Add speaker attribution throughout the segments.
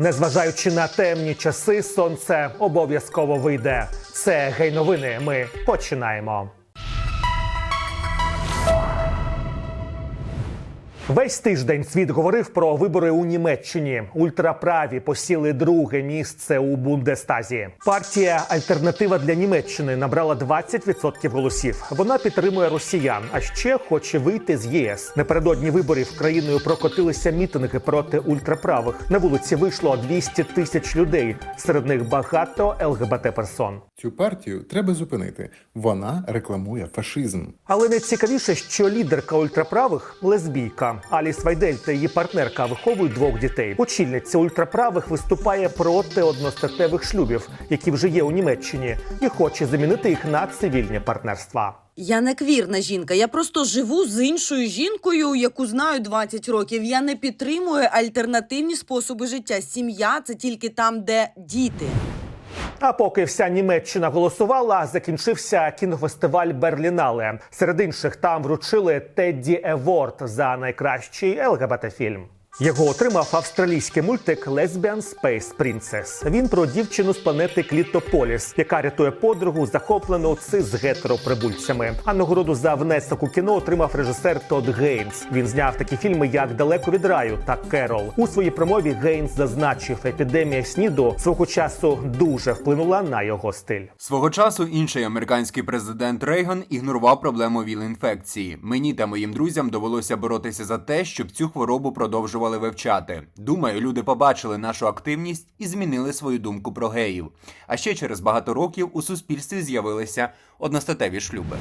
Speaker 1: Незважаючи на темні часи, сонце обов'язково вийде. Це гей-новини. Ми починаємо. Весь тиждень світ говорив про вибори у Німеччині. Ультраправі посіли друге місце у Бундестазі. Партія Альтернатива для Німеччини набрала 20% голосів. Вона підтримує росіян, а ще хоче вийти з ЄС. Напередодні виборів країною прокотилися мітинги проти ультраправих. На вулиці вийшло 200 тисяч людей. Серед них багато ЛГБТ персон.
Speaker 2: Цю партію треба зупинити. Вона рекламує фашизм.
Speaker 1: Але найцікавіше, що лідерка ультраправих лесбійка Аліс Вайдель та її партнерка виховують двох дітей. Очільниця ультраправих виступає проти одностатевих шлюбів, які вже є у Німеччині, і хоче замінити їх на цивільні партнерства.
Speaker 3: Я не квірна жінка. Я просто живу з іншою жінкою, яку знаю 20 років. Я не підтримую альтернативні способи життя. Сім'я це тільки там, де діти.
Speaker 1: А поки вся Німеччина голосувала, закінчився кінофестиваль Берлінале. Серед інших там вручили Тедді Еворд за найкращий ЛГБТ фільм. Його отримав австралійський мультик Lesbian Space Princess. Він про дівчину з планети Клітополіс, яка рятує подругу, захоплену цис гетероприбульцями. А нагороду за внесок у кіно отримав режисер Тодд Гейнс. Він зняв такі фільми, як Далеко від раю та Керол. У своїй промові Гейнс зазначив, епідемія сніду свого часу дуже вплинула на його стиль.
Speaker 4: Свого часу інший американський президент Рейган ігнорував проблему ВІЛ-інфекції. Мені та моїм друзям довелося боротися за те, щоб цю хворобу продовжували вивчати. Думаю, люди побачили нашу активність і змінили свою думку про геїв. А ще через багато років у суспільстві з'явилися одностатеві шлюби.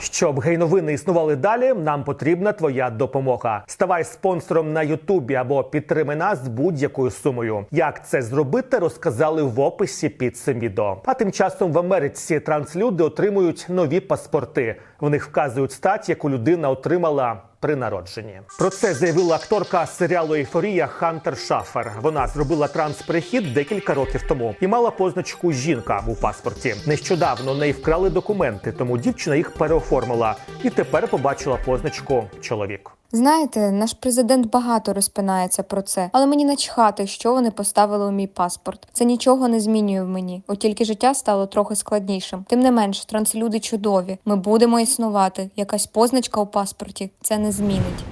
Speaker 1: Щоб гей-новини існували далі, нам потрібна твоя допомога. Ставай спонсором на Ютубі або підтримай нас будь-якою сумою. Як це зробити, розказали в описі під цим відео. А тим часом в Америці транслюди отримують нові паспорти. В них вказують стать, яку людина отримала. При народженні про це заявила акторка серіалу Ейфорія Хантер Шафер. Вона зробила транс-перехід декілька років тому і мала позначку жінка у паспорті. Нещодавно в неї вкрали документи, тому дівчина їх переоформила і тепер побачила позначку чоловік.
Speaker 5: Знаєте, наш президент багато розпинається про це, але мені начхати, що вони поставили у мій паспорт. Це нічого не змінює в мені, от тільки життя стало трохи складнішим. Тим не менш, транслюди чудові. Ми будемо існувати. Якась позначка у паспорті це не змінить.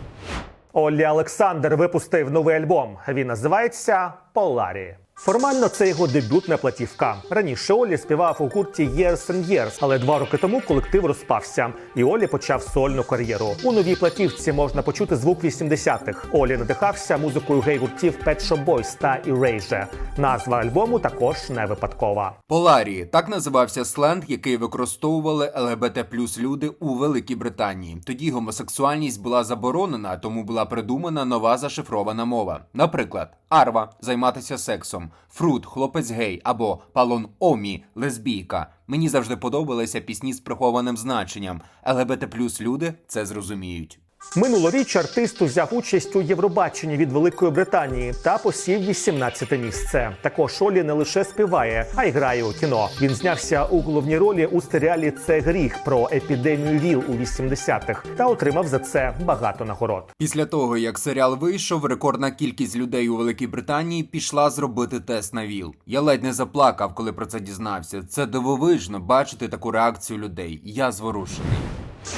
Speaker 1: Оллі Олександр випустив новий альбом. Він називається Поларі. Формально це його дебютна платівка. Раніше Олі співав у гурті Years and Years, але два роки тому колектив розпався, і Олі почав сольну кар'єру. У новій платівці можна почути звук 80-х. Олі надихався музикою гей-гуртів Pet Shop Boys та Erasure. Назва альбому також не випадкова.
Speaker 4: Поларії так називався сленг, який використовували ЛГБТ плюс люди у Великій Британії. Тоді гомосексуальність була заборонена, тому була придумана нова зашифрована мова. Наприклад, арва займатися сексом, фрут, хлопець гей або палон омі, лесбійка. Мені завжди подобалися пісні з прихованим значенням. ЛГБТ плюс люди це зрозуміють.
Speaker 1: Минулоріч артист узяв участь у Євробаченні від Великої Британії та посів 18 місце. Також Олі не лише співає, а й грає у кіно. Він знявся у головній ролі у серіалі Це гріх про епідемію ВІЛ у 80-х та отримав за це багато нагород.
Speaker 4: Після того, як серіал вийшов, рекордна кількість людей у Великій Британії пішла зробити тест на ВІЛ. Я ледь не заплакав, коли про це дізнався. Це дивовижно бачити таку реакцію людей. Я зворушений.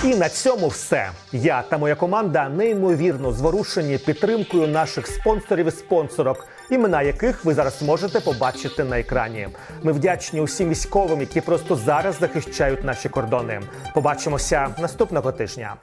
Speaker 1: І на цьому все. Я та моя команда неймовірно зворушені підтримкою наших спонсорів і спонсорок, імена яких ви зараз можете побачити на екрані. Ми вдячні усім військовим, які просто зараз захищають наші кордони. Побачимося наступного тижня.